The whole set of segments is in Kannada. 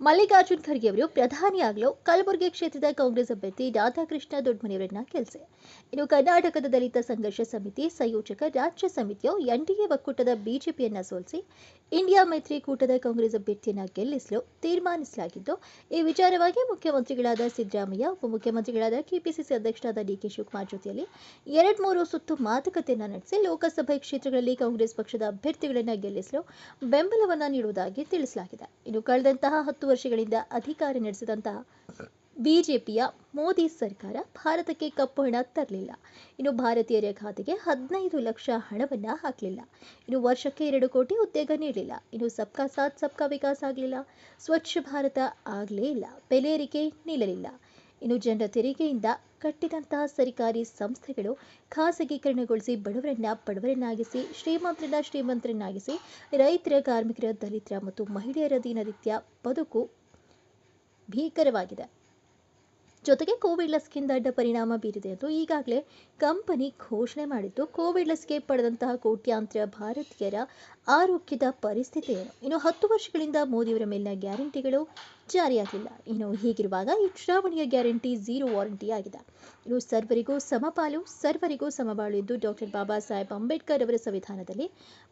ಮಲ್ಲಿಕಾರ್ಜುನ್ ಖರ್ಗೆ ಅವರು ಪ್ರಧಾನಿಯಾಗಲು ಕಲಬುರಗಿ ಕ್ಷೇತ್ರದ ಕಾಂಗ್ರೆಸ್ ಅಭ್ಯರ್ಥಿ ರಾಧಾಕೃಷ್ಣ ದೊಡ್ಮನಿಯವರನ್ನ ಕೆಲಸ ಇನ್ನು ಕರ್ನಾಟಕದ ದಲಿತ ಸಂಘರ್ಷ ಸಮಿತಿ ಸಂಯೋಜಕ ರಾಜ್ಯ ಸಮಿತಿಯು ಎನ್ಡಿಎ ಒಕ್ಕೂಟದ ಬಿಜೆಪಿಯನ್ನ ಸೋಲಿಸಿ, ಇಂಡಿಯಾ ಮೈತ್ರಿಕೂಟದ ಕಾಂಗ್ರೆಸ್ ಅಭ್ಯರ್ಥಿಯನ್ನ ಗೆಲ್ಲಿಸಲು ತೀರ್ಮಾನಿಸಲಾಗಿದ್ದು, ಈ ವಿಚಾರವಾಗಿ ಮುಖ್ಯಮಂತ್ರಿಗಳಾದ ಸಿದ್ದರಾಮಯ್ಯ, ಉಪಮುಖ್ಯಮಂತ್ರಿಗಳಾದ ಕೆಪಿಸಿಸಿ ಅಧ್ಯಕ್ಷರಾದ ಡಿಕೆ ಶಿವಕುಮಾರ್ ಜೊತೆಯಲ್ಲಿ ಎರಡ್ ಮೂರು ಸುತ್ತು ಮಾತುಕತೆಯನ್ನ ನಡೆಸಿ ಲೋಕಸಭೆ ಕ್ಷೇತ್ರಗಳಲ್ಲಿ ಕಾಂಗ್ರೆಸ್ ಪಕ್ಷದ ಅಭ್ಯರ್ಥಿಗಳನ್ನ ಗೆಲ್ಲಿಸಲು ಬೆಂಬಲವನ್ನ ನೀಡುವುದಾಗಿ ತಿಳಿಸಲಾಗಿದೆ. ಇನ್ನು ಕಳೆದಂತಹ ಹತ್ತು ವರ್ಷಗಳಿಂದ ಅಧಿಕಾರ ನಡೆಸಿದಂತಹ ಬಿಜೆಪಿಯ ಮೋದಿ ಸರ್ಕಾರ ಭಾರತಕ್ಕೆ ಕಪ್ಪು ಹಣ ತರಲಿಲ್ಲ. ಇನ್ನು ಭಾರತೀಯರ ಖಾತೆಗೆ ಹದಿನೈದು ಲಕ್ಷ ಹಣವನ್ನು ಹಾಕಲಿಲ್ಲ. ಇನ್ನು ವರ್ಷಕ್ಕೆ ಎರಡು ಕೋಟಿ ಉದ್ಯೋಗ ನೀಡಲಿಲ್ಲ. ಇನ್ನು ಸಬ್ಕಾ ಸಾಥ್, ಸಬ್ಕಾ ವಿಕಾಸ್ ಆಗಲಿಲ್ಲ. ಸ್ವಚ್ಛ ಭಾರತ ಆಗಲೇ ಇಲ್ಲ. ಬೆಲೆ ಏರಿಕೆ ನಿಲ್ಲಲಿಲ್ಲ ಇನ್ನು ಜನರ ತೆರಿಗೆಯಿಂದ ಕಟ್ಟಿದಂತಹ ಸರ್ಕಾರಿ ಸಂಸ್ಥೆಗಳು ಖಾಸಗೀಕರಣಗೊಳಿಸಿ ಬಡವರನ್ನ ಬಡವರನ್ನಾಗಿಸಿ ಶ್ರೀಮಂತರನ್ನ ಶ್ರೀಮಂತರನ್ನಾಗಿಸಿ, ರೈತರ, ಕಾರ್ಮಿಕರ, ದಲಿತರ ಮತ್ತು ಮಹಿಳೆಯರ ದಿನನಿತ್ಯ ಬದುಕು ಭೀಕರವಾಗಿದೆ. ಜೊತೆಗೆ ಕೋವಿಡ್ ಲಸಿಕೆಯಿಂದ ಅಡ್ಡ ಪರಿಣಾಮ ಬೀರಿದೆ ಎಂದು ಈಗಾಗಲೇ ಕಂಪನಿ ಘೋಷಣೆ ಮಾಡಿದ್ದು, ಕೋವಿಡ್ ಲಸಿಕೆ ಪಡೆದಂತಹ ಕೋಟ್ಯಾಂತರ ಭಾರತೀಯರ ಆರೋಗ್ಯದ ಪರಿಸ್ಥಿತಿ ಏನು ಇನ್ನು ಹತ್ತು ವರ್ಷಗಳಿಂದ ಮೋದಿಯವರ ಮೇಲಿನ ಗ್ಯಾರಂಟಿಗಳು ಜಾರಿಯಾಗಲಿಲ್ಲ ಇನ್ನು ಹೀಗಿರುವಾಗ ಈ ಚುನಾವಣೆಯ ಗ್ಯಾರಂಟಿ ಝೀರೋ ವಾರಂಟಿ ಆಗಿದೆ. ಇನ್ನು ಸರ್ವರಿಗೂ ಸಮಪಾಲು, ಸರ್ವರಿಗೂ ಸಮಬಾಳು ಎಂದು ಡಾಕ್ಟರ್ ಬಾಬಾ ಸಾಹೇಬ್ ಅಂಬೇಡ್ಕರ್ ಅವರ ಸಂವಿಧಾನದಲ್ಲಿ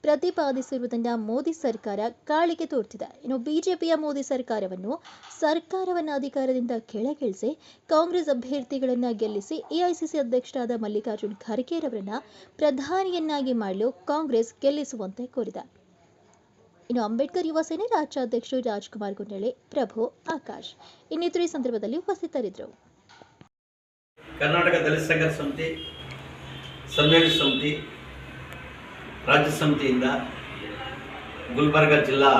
ಪ್ರತಿಪಾದಿಸಿರುವುದನ್ನು ಮೋದಿ ಸರ್ಕಾರ ಕಾಳಿಗೆ ತೋರ್ತಿದೆ. ಇನ್ನು ಬಿಜೆಪಿಯ ಮೋದಿ ಸರ್ಕಾರವನ್ನು ಸರ್ಕಾರವನ್ನು ಅಧಿಕಾರದಿಂದ ಕೆಳಗಿಳಿಸಿ ಕಾಂಗ್ರೆಸ್ ಅಭ್ಯರ್ಥಿಗಳನ್ನು ಗೆಲ್ಲಿಸಿ ಎಐಸಿಸಿ ಅಧ್ಯಕ್ಷರಾದ ಮಲ್ಲಿಕಾರ್ಜುನ್ ಖರ್ಗೆರವರನ್ನ ಪ್ರಧಾನಿಯನ್ನಾಗಿ ಮಾಡಲು ಕಾಂಗ್ರೆಸ್ ಗೆಲ್ಲಿಸುವಂತೆ ಕೋರಿದೆ. ಇನ್ನು ಅಂಬೇಡ್ಕರ್ ಯುವ ಸೇನೆ ರಾಜ್ಯಾಧ್ಯಕ್ಷರು ರಾಜ್ಕುಮಾರ್ ಗುಂಡಳೆ ಪ್ರಭು ಆಕಾಶ್. ಇನ್ನಿತರ ಸಂದರ್ಭದಲ್ಲಿ ಉಪಸ್ಥಿತರಿದ್ದರು. ಕರ್ನಾಟಕ ದಲಿತ ಸಂಘ ಸಮಿತಿ, ಸಮ್ಮೇಳನ ಸಮಿತಿ, ರಾಜ್ಯ ಸಮಿತಿಯಿಂದ ಗುಲ್ಬರ್ಗ ಜಿಲ್ಲಾ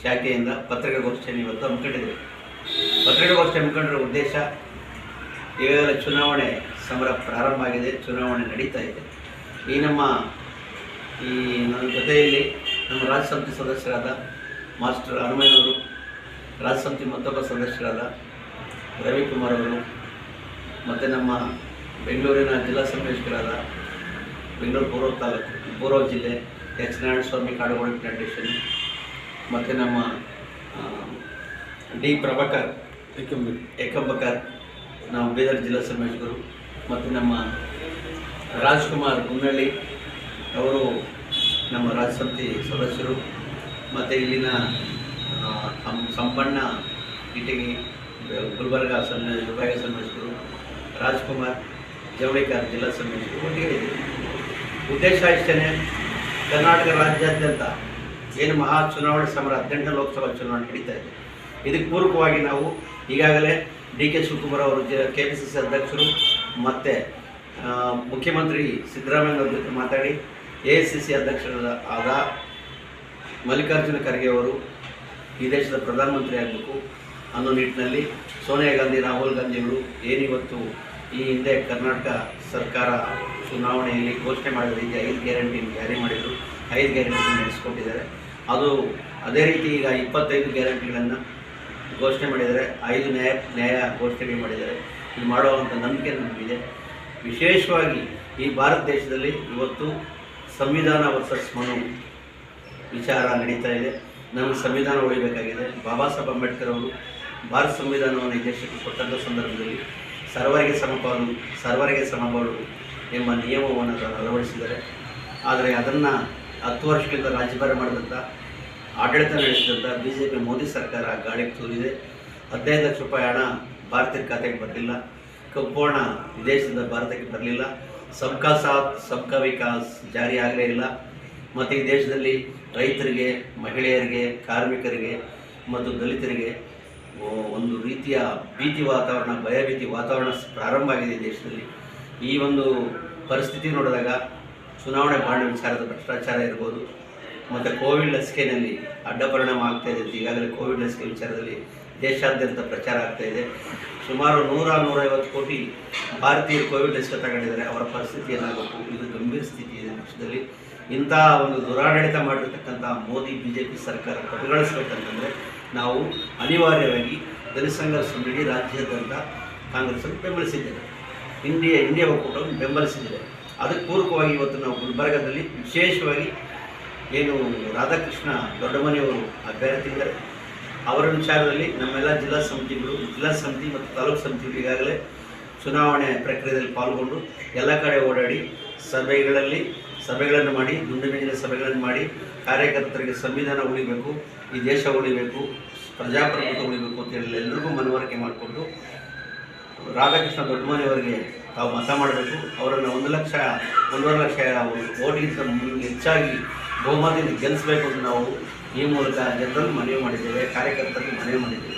ಶಾಖೆಯಿಂದ ಪತ್ರಿಕಾಗೋಷ್ಠಿಯನ್ನು ಇವತ್ತು ಹಮ್ಮಿಕೊಂಡಿದ್ದೀವಿ. ಪತ್ರಿಕಾಗೋಷ್ಠಿ ಹಮ್ಮಿಕೊಂಡಿರೋ ಉದ್ದೇಶ, ಈಗಾಗಲೇ ಚುನಾವಣೆ ಸಮರ ಪ್ರಾರಂಭ ಆಗಿದೆ, ಚುನಾವಣೆ ನಡೀತಾ ಇದೆ. ಈ ನಮ್ಮ ಈ ನನ್ನ ಜೊತೆಯಲ್ಲಿ ನಮ್ಮ ರಾಜ್ಯ ಸಮಿತಿ ಸದಸ್ಯರಾದ ಮಾಸ್ಟರ್ ಹನುಮಯ್ಯನವರು ರಾಜ್ಯ ಸಮಿತಿ ಮತ್ತೊಬ್ಬ ಸದಸ್ಯರಾದ ರವಿಕುಮಾರ್ ಅವರು ಮತ್ತು ನಮ್ಮ ಬೆಂಗಳೂರಿನ ಜಿಲ್ಲಾ ಸಂಯೋಜಕರಾದ ಬೆಂಗಳೂರು ಪೂರ್ವ ತಾಲೂಕು ಪೂರ್ವ ಜಿಲ್ಲೆ ಎಚ್ ನಾರಾಯಣ ಸ್ವಾಮಿ ಕಾಡುಗೋಡಿ ಪ್ಲಾಂಟೇಷನ್ ಮತ್ತು ನಮ್ಮ ಡಿ ಪ್ರಭಾಕರ್ ಏಕಂಬಕರ್ ನಾವು ಬೀದರ್ ಜಿಲ್ಲಾ ಸಂಯೋಜಕರು ಮತ್ತು ನಮ್ಮ ರಾಜ್ಕುಮಾರ್ ಗುನ್ನಳ್ಳಿ ಅವರು ನಮ್ಮ ರಾಜ್ಯ ಸಮಿತಿ ಸದಸ್ಯರು ಮತ್ತು ಇಲ್ಲಿನ ತಮ್ಮ ಸಂಪಣ್ಣ ಇಟಗಿ ಗುಲ್ಬರ್ಗ ಸನ್ನ ವಿಭಾಗ ಸಂಬಂಧಿಸಿದರು ರಾಜ್ಕುಮಾರ್, ಜವಳಿಕಾರ್ ಜಿಲ್ಲಾ ಸಂಯೋಜಕರು ಒಟ್ಟಿಗೆ ಉದ್ದೇಶ ಇಷ್ಟೇ ಕರ್ನಾಟಕ ರಾಜ್ಯಾದ್ಯಂತ ಏನು ಮಹಾ ಚುನಾವಣೆ ಸಮರ, ಹದಿನೆಂಟನೇ ಲೋಕಸಭಾ ಚುನಾವಣೆ ನಡೀತಾ ಇದೆ. ಇದಕ್ಕೆ ಪೂರ್ವಕವಾಗಿ ನಾವು ಈಗಾಗಲೇ ಡಿ ಕೆ ಶಿವಕುಮಾರ್ ಅವರು, ಜ ಕೆ ಪಿ ಸಿ ಸಿ ಅಧ್ಯಕ್ಷರು ಮತ್ತು ಮುಖ್ಯಮಂತ್ರಿ ಸಿದ್ದರಾಮಯ್ಯ ಅವ್ರ ಜೊತೆ ಮಾತಾಡಿ ಎ ಐ ಸಿ ಸಿ ಅಧ್ಯಕ್ಷರಾದ ಆದ ಮಲ್ಲಿಕಾರ್ಜುನ ಖರ್ಗೆ ಅವರು ಈ ದೇಶದ ಪ್ರಧಾನಮಂತ್ರಿ ಆಗಬೇಕು. ಅನ್ನೋ ನಿಟ್ಟಿನಲ್ಲಿ ಸೋನಿಯಾ ಗಾಂಧಿ, ರಾಹುಲ್ ಗಾಂಧಿಗಳು ಏನಿವತ್ತು ಈ ಹಿಂದೆ ಕರ್ನಾಟಕ ಸರ್ಕಾರ ಚುನಾವಣೆಯಲ್ಲಿ ಘೋಷಣೆ ಮಾಡಿದ ರೀತಿ ಐದು ಗ್ಯಾರಂಟಿ ಜಾರಿ ಮಾಡಿದರು. ಐದು ಗ್ಯಾರಂಟಿ ನಡೆಸ್ಕೊಟ್ಟಿದ್ದಾರೆ. ಅದು ಅದೇ ರೀತಿ ಈಗ ಇಪ್ಪತ್ತೈದು ಗ್ಯಾರಂಟಿಗಳನ್ನು ಘೋಷಣೆ ಮಾಡಿದ್ದಾರೆ. ಐದು ನ್ಯಾಯ ನ್ಯಾಯ ಘೋಷಣೆ ಮಾಡಿದ್ದಾರೆ. ಇದು ಮಾಡುವಂಥ ನಂಬಿಕೆ ನಮಗಿದೆ. ವಿಶೇಷವಾಗಿ ಈ ಭಾರತ ದೇಶದಲ್ಲಿ ಇವತ್ತು ಸಂವಿಧಾನ ವರ್ಸಸ್ ಮನು ವಿಚಾರ ನಡೀತಾ ಇದೆ. ನಮಗೆ ಸಂವಿಧಾನ ಉಳಿಬೇಕಾಗಿದೆ ಬಾಬಾ ಸಾಹೇಬ್ ಅಂಬೇಡ್ಕರ್ ಅವರು ಭಾರತ ಸಂವಿಧಾನವನ್ನು ದೇಶಕ್ಕೆ ಕೊಟ್ಟಂಥ ಸಂದರ್ಭದಲ್ಲಿ ಸರ್ವರಿಗೆ ಸಮಪಾಲು, ಸರ್ವರಿಗೆ ಸಮಬಾಳು ಎಂಬ ನಿಯಮವನ್ನು ಅಳವಡಿಸಿದ್ದಾರೆ. ಆದರೆ ಅದನ್ನು ಹತ್ತು ವರ್ಷಕ್ಕಿಂತ ರಾಜ್ಯಭಾರ ಮಾಡಿದಂಥ ಆಡಳಿತ ನಡೆಸಿದಂಥ ಬಿ ಜೆ ಪಿ ಮೋದಿ ಸರ್ಕಾರ ಗಾಳಿಗೆ ತೂರಿದೆ. ಹದಿನೈದು ಲಕ್ಷ ರೂಪಾಯಿ ಹಣ ಭಾರತೀಯ ಖಾತೆಗೆ ಬರಲಿಲ್ಲ. ಕಪ್ಪು ಹಣ ವಿದೇಶದಿಂದ ಭಾರತಕ್ಕೆ ಬರಲಿಲ್ಲ. ಸಬ್ಕಾ ಸಾಥ್, ಸಬ್ಕಾ ವಿಕಾಸ್ ಜಾರಿ ಆಗಲೇ ಇಲ್ಲ. ಮತ್ತು ಈ ದೇಶದಲ್ಲಿ ರೈತರಿಗೆ, ಮಹಿಳೆಯರಿಗೆ, ಕಾರ್ಮಿಕರಿಗೆ ಮತ್ತು ದಲಿತರಿಗೆ ಒಂದು ರೀತಿಯ ಭೀತಿ ವಾತಾವರಣ ಭಯಭೀತಿ ವಾತಾವರಣ ಪ್ರಾರಂಭ ಆಗಿದೆ ದೇಶದಲ್ಲಿ. ಈ ಒಂದು ಪರಿಸ್ಥಿತಿ ನೋಡಿದಾಗ ಚುನಾವಣೆ ಬಾಂಡ್ ವಿಚಾರದ ಭ್ರಷ್ಟಾಚಾರ ಇರ್ಬೋದು, ಮತ್ತು ಕೋವಿಡ್ ಲಸಿಕೆಯಲ್ಲಿ ಅಡ್ಡ ಪರಿಣಾಮ ಆಗ್ತಾ ಇದೆ ಅಂತ ಈಗಾಗಲೇ ಕೋವಿಡ್ ಲಸಿಕೆ ವಿಚಾರದಲ್ಲಿ ದೇಶಾದ್ಯಂತ ಪ್ರಚಾರ ಆಗ್ತಾಯಿದೆ ಸುಮಾರು ನೂರ ನೂರೈವತ್ತು ಕೋಟಿ ಭಾರತೀಯರು ಕೋವಿಡ್ ಲಸಿಕೆ ತಗೊಂಡಿದ್ದಾರೆ. ಅವರ ಪರಿಸ್ಥಿತಿ ಏನಾಗಬೇಕು ಇದು ಗಂಭೀರ ಸ್ಥಿತಿ ಇದೆ ಪಕ್ಷದಲ್ಲಿ. ಇಂಥ ಒಂದು ದುರಾಡಳಿತ ಮಾಡಿರ್ತಕ್ಕಂಥ ಮೋದಿ ಬಿ ಜೆ ಪಿ ಸರ್ಕಾರ ಪರಿಗಣಿಸ್ಬೇಕಂತಂದರೆ ನಾವು ಅನಿವಾರ್ಯವಾಗಿ ದಲಿತ ಸಂಘರ್ಷ ಇಡೀ ರಾಜ್ಯಾದ್ಯಂತ ಕಾಂಗ್ರೆಸ್ಸನ್ನು ಬೆಂಬಲಿಸಿದ್ದೇವೆ. India India ಒಕ್ಕೂಟವನ್ನು ಬೆಂಬಲಿಸಿದ್ದೇವೆ. ಅದಕ್ಕೆ ಪೂರಕವಾಗಿ ಇವತ್ತು ನಾವು ಗುಲ್ಬರ್ಗದಲ್ಲಿ ವಿಶೇಷವಾಗಿ ಏನು ರಾಧಾಕೃಷ್ಣ ದೊಡ್ಡಮನೆಯವರು ಅಭ್ಯರ್ಥಿ ಇದ್ದಾರೆ ಅವರ ವಿಚಾರದಲ್ಲಿ ನಮ್ಮೆಲ್ಲ ಜಿಲ್ಲಾ ಸಮಿತಿಗಳು, ಜಿಲ್ಲಾ ಸಮಿತಿ ಮತ್ತು ತಾಲೂಕು ಸಮಿತಿಗಳು ಈಗಾಗಲೇ ಚುನಾವಣೆ ಪ್ರಕ್ರಿಯೆಯಲ್ಲಿ ಪಾಲ್ಗೊಂಡು ಎಲ್ಲ ಕಡೆ ಓಡಾಡಿ ಸಭೆಗಳಲ್ಲಿ ಸಭೆಗಳನ್ನು ಮಾಡಿ ದುಂಡು ಮೇಜಿನ ಸಭೆಗಳನ್ನು ಮಾಡಿ ಕಾರ್ಯಕರ್ತರಿಗೆ ಸಂವಿಧಾನ ಉಳಿಬೇಕು, ಈ ದೇಶ ಉಳಿಬೇಕು, ಪ್ರಜಾಪ್ರಭುತ್ವ ಉಳಿಬೇಕು ಅಂತ ಹೇಳಿ ಎಲ್ಲರಿಗೂ ಮನವರಿಕೆ ಮಾಡಿಕೊಂಡು ರಾಧಾಕೃಷ್ಣ ದೊಡ್ಡಮನೆಯವರಿಗೆ ತಾವು ಮತ ಮಾಡಬೇಕು. ಅವರನ್ನು ಒಂದು ಲಕ್ಷ, ಒಂದೂವರೆ ಲಕ್ಷ ಓಟ್ಗಿಂತ ಹೆಚ್ಚಾಗಿ ಬಹುಮತದಿಂದ ಗೆಲ್ಲಿಸಬೇಕು ಅಂತ ನಾವು ಈ ಮೂಲಕ ಜನರಲ್ಲಿ ಮನವಿ ಮಾಡಿದ್ದೇವೆ ಕಾರ್ಯಕರ್ತರಲ್ಲಿ ಮನವಿ ಮಾಡಿದ್ದೇವೆ.